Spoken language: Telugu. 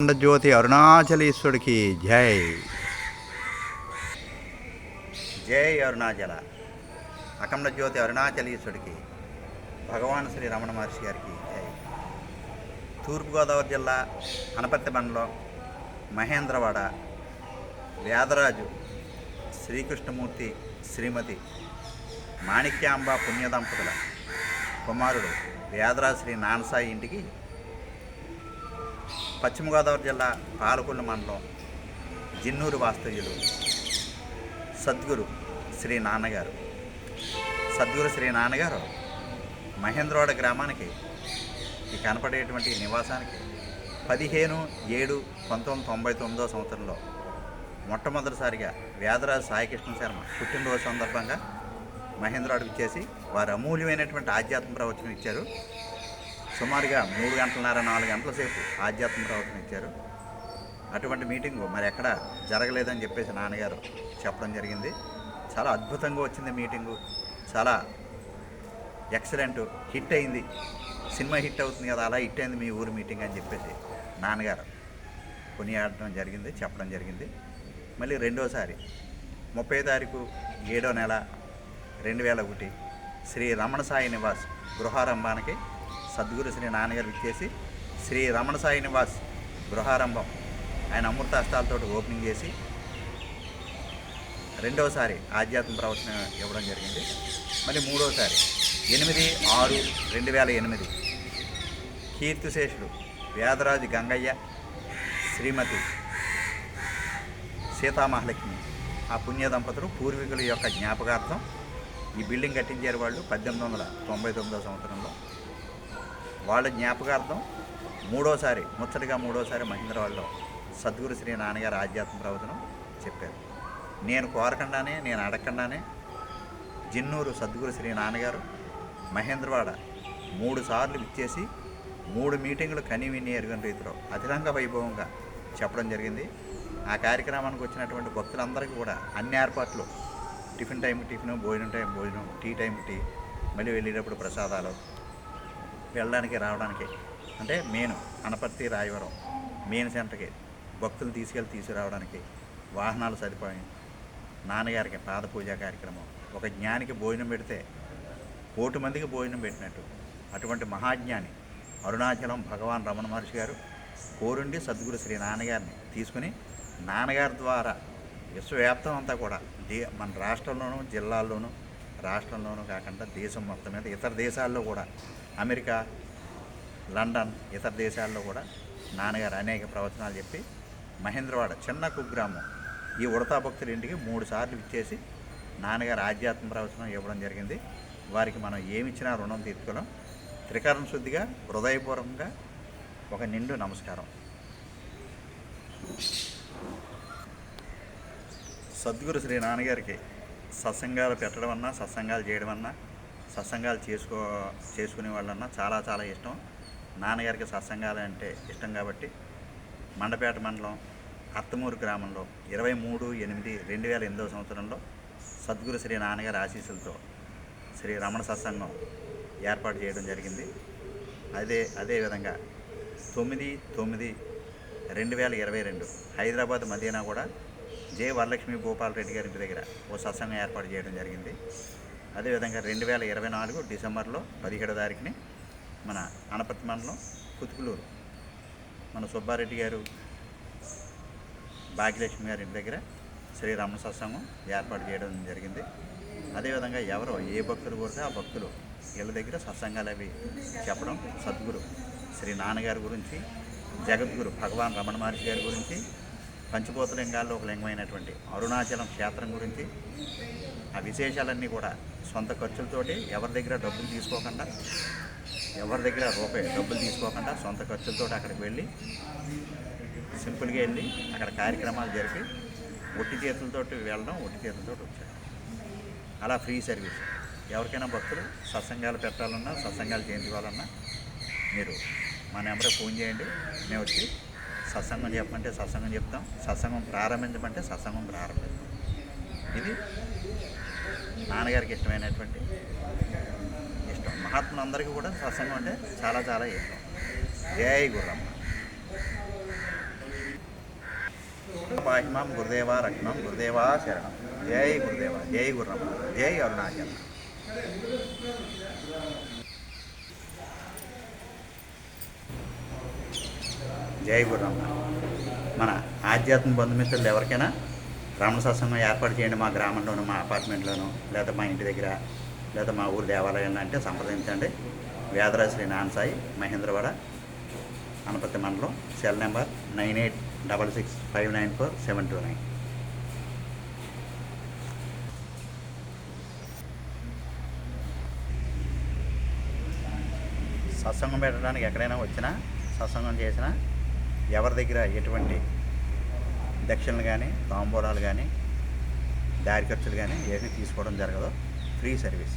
జ్యోతి అరుణాచలీశ్వరుడికి జై. జై అరుణాచల. అఖండ జ్యోతి అరుణాచలీశ్వరుడికి భగవాన్ శ్రీ రమణ మహర్షి గారికి జై. తూర్పుగోదావరి జిల్లా అనపర్తి మండలం మహేంద్రవాడ వేదరాజు శ్రీకృష్ణమూర్తి శ్రీమతి మాణిక్యాంబ పుణ్య దంపతుల కుమారుడు వేదరాజు శ్రీ నానసాయి ఇంటికి పశ్చిమ గోదావరి జిల్లా పాలకొల్లు మండలం జిన్నూరు వాస్తవ్యులు సద్గురు శ్రీ నాన్నగారు. సద్గురు శ్రీ నాన్నగారు మహేంద్రవాడ గ్రామానికి ఈ కనపడేటువంటి నివాసానికి పదిహేను ఏడు పంతొమ్మిది తొంభై తొమ్మిదో సంవత్సరంలో మొట్టమొదటిసారిగా వేదరాజు సాయికృష్ణ శర్మ పుట్టినరోజు సందర్భంగా మహేంద్రవాడికి ఇచ్చేసి వారు అమూల్యమైనటువంటి ఆధ్యాత్మ ప్రవచనం ఇచ్చారు. సుమారుగా మూడు గంటలన్నర నాలుగు గంటల సేపు ఆధ్యాత్మిక ప్రవచనం ఇచ్చారు. అటువంటి మీటింగు మరి ఎక్కడ జరగలేదని చెప్పేసి నాన్నగారు చెప్పడం జరిగింది. చాలా అద్భుతంగా వచ్చింది మీటింగు. చాలా ఎక్సలెంట్ హిట్ అయింది. సినిమా హిట్ అవుతుంది కదా అలా హిట్ అయింది మీ ఊరు మీటింగ్ అని చెప్పేసి నాన్నగారు కొనియాడటం జరిగింది చెప్పడం జరిగింది. మళ్ళీ రెండోసారి ముప్పై తారీఖు ఏడో నెల రెండు వేల ఒకటి శ్రీ రమణ సాయి నివాస్ గృహారంభానికి సద్గురు శ్రీ నాన్నగారు విచ్చేసి శ్రీ రమణ సాయి నివాస్ గృహారంభం. ఆయన అమృత ఓపెనింగ్ చేసి రెండవసారి ఆధ్యాత్మ ప్రవచనం ఇవ్వడం జరిగింది. మళ్ళీ మూడోసారి ఎనిమిది ఆరు రెండు వేల ఎనిమిది కీర్తిశేషుడు వేదరాజు గంగయ్య శ్రీమతి సీతామహాలక్ష్మి ఆ పుణ్య దంపతులు పూర్వీకుల యొక్క జ్ఞాపకార్థం ఈ బిల్డింగ్ కట్టించారు వాళ్ళు పద్దెనిమిది వందల తొంభై తొమ్మిదో సంవత్సరంలో. వాళ్ళ జ్ఞాపకార్థం మూడోసారి ముచ్చటగా మూడోసారి మహేంద్రవాడలో సద్గురు శ్రీ నాన్నగారు ఆధ్యాత్మ ప్రవచనం చెప్పారు. నేను కోరకుండానే నేను అడగకుండానే జిన్నూరు సద్గురు శ్రీ నాన్నగారు మహేంద్రవాడ మూడు సార్లు ఇచ్చేసి మూడు మీటింగులు కనివిని ఎరుగని రీతిలో అతిరంగ వైభవంగా చెప్పడం జరిగింది. ఆ కార్యక్రమానికి వచ్చినటువంటి భక్తులందరికీ కూడా అన్ని ఏర్పాట్లు టిఫిన్ టైంకి టిఫిన్ భోజనం టైం భోజనం టీ టైంకి టీ మళ్ళీ వెళ్ళేటప్పుడు ప్రసాదాలు వెళ్ళడానికి రావడానికి. అంటే మెయిన్ అనపర్తి రాయవరం మెయిన్ సెంటర్కి భక్తులు తీసుకెళ్ళి తీసుకురావడానికి వాహనాలు సరిపోయి నాన్నగారికి పాద పూజా కార్యక్రమం. ఒక జ్ఞానికి భోజనం పెడితే కోటి మందికి భోజనం పెట్టినట్టు. అటువంటి మహాజ్ఞాని అరుణాచలం భగవాన్ రమణ మహర్షి గారు కోరుండి సద్గురు శ్రీ నాన్నగారిని తీసుకుని నాన్నగారి ద్వారా విశ్వవ్యాప్తం అంతా కూడా దే మన రాష్ట్రంలోనూ జిల్లాల్లోనూ రాష్ట్రంలోనూ కాకుండా దేశం మొత్తం మీద ఇతర దేశాల్లో కూడా అమెరికా లండన్ ఇతర దేశాల్లో కూడా నాన్నగారు అనేక ప్రవచనాలు చెప్పి మహేంద్రవాడ చిన్న కుగ్రామం ఈ ఉడతా భక్తుల ఇంటికి మూడు సార్లు ఇచ్చేసి నాన్నగారు ఆధ్యాత్మ ప్రవచనం ఇవ్వడం జరిగింది. వారికి మనం ఏమి ఇచ్చినా రుణం తీర్చుకోవడం త్రికరణ శుద్ధిగా హృదయపూర్వకంగా ఒక నిండు నమస్కారం. సద్గురు శ్రీ నాన్నగారికి సత్సంగాలు పెట్టడం అన్నా సత్సంగాలు చేయడం అన్నా సత్సంగాలు చేసుకో చేసుకునే వాళ్ళన్నా చాలా చాలా ఇష్టం. నాన్నగారికి సత్సంగాలు అంటే ఇష్టం కాబట్టి మండపేట మండలం అత్తమూరు గ్రామంలో ఇరవై మూడు ఎనిమిది రెండు వేల ఎనిమిదవ సంవత్సరంలో సద్గురు శ్రీ నాన్నగారి ఆశీస్సులతో శ్రీ రమణ సత్సంగం ఏర్పాటు చేయడం జరిగింది. అదే అదేవిధంగా తొమ్మిది తొమ్మిది రెండు వేల ఇరవై రెండు హైదరాబాద్ మదీనా కూడా జే వరలక్ష్మి భూపాల్ రెడ్డి గారి ఇంటి దగ్గర ఓ సత్సంగం ఏర్పాటు చేయడం జరిగింది. అదేవిధంగా రెండు వేల ఇరవై నాలుగు డిసెంబర్లో పదిహేడో తారీఖుని మన అనపతి మండలం కుతుకులూరు. మన సుబ్బారెడ్డి గారు భాగ్యలక్ష్మి గారి ఇంటి దగ్గర శ్రీ రమణ సత్సంగం ఏర్పాటు చేయడం జరిగింది. అదేవిధంగా ఎవరో ఏ భక్తులు కోరితే ఆ భక్తులు వీళ్ళ దగ్గర సత్సంగాలు అవి చెప్పడం సద్గురు. శ్రీ నాన్నగారి గురించి జగద్గురు భగవాన్ రమణ మహర్షి గారి గురించి పంచభూత లింగాల్లో ఒక లింగమైనటువంటి అరుణాచలం క్షేత్రం గురించి ఆ విశేషాలన్నీ కూడా సొంత ఖర్చులతోటి ఎవరి దగ్గర డబ్బులు తీసుకోకుండా ఎవరి దగ్గర రూపాయి డబ్బులు తీసుకోకుండా సొంత ఖర్చులతో అక్కడికి వెళ్ళి సింపుల్గా వెళ్ళి అక్కడ కార్యక్రమాలు జరిపి ఒట్టి చేతులతోటి వెళ్ళడం ఒట్టి చేతులతో వచ్చాడు అలా ఫ్రీ సర్వీస్. ఎవరికైనా భక్తులు సత్సంగాలు పెట్టాలన్నా సత్సంగాలు చేయించుకోవాలన్నా మీరు మా నెంబర్కి ఫోన్ చేయండి. మేము వచ్చి సత్సంగం చెప్పమంటే సత్సంగం చెప్తాం. సత్సంగం ప్రారంభించమంటే సత్సంగం ప్రారంభిస్తాం. ఇది నాన్నగారికి ఇష్టమైనటువంటి ఇష్టం. మహాత్ములందరికీ కూడా సత్సంగం అంటే చాలా చాలా ఇష్టం. జై గుర్రమ్మ పాహిమాం గురుదేవా రక్షణం గురుదేవా శరణం. జై గురుదేవ జై గుర్రమ్మ జై అరుణాచలం. జై మన ఆధ్యాత్మిక బంధుమిత్రులు ఎవరికైనా రమణ సత్సంగం ఏర్పాటు చేయండి మా గ్రామంలోను మా అపార్ట్మెంట్లోను లేదా మా ఇంటి దగ్గర లేదా మా ఊరు దేవాలయంలో అంటే సంప్రదించండి. వేదరాజ శ్రీ నాన్సాయి మహేంద్రవాడ అనపతి మండలం cell number nine eight double six five nine four seven two nine. సత్సంగం పెట్టడానికి ఎక్కడైనా వచ్చినా సత్సంగం చేసినా ఎవరి దగ్గర ఎటువంటి దక్షిణలు కానీ తాంబూలాలు కానీ దారి ఖర్చులు కానీ ఏమీ తీసుకోవడం జరగదు. Free service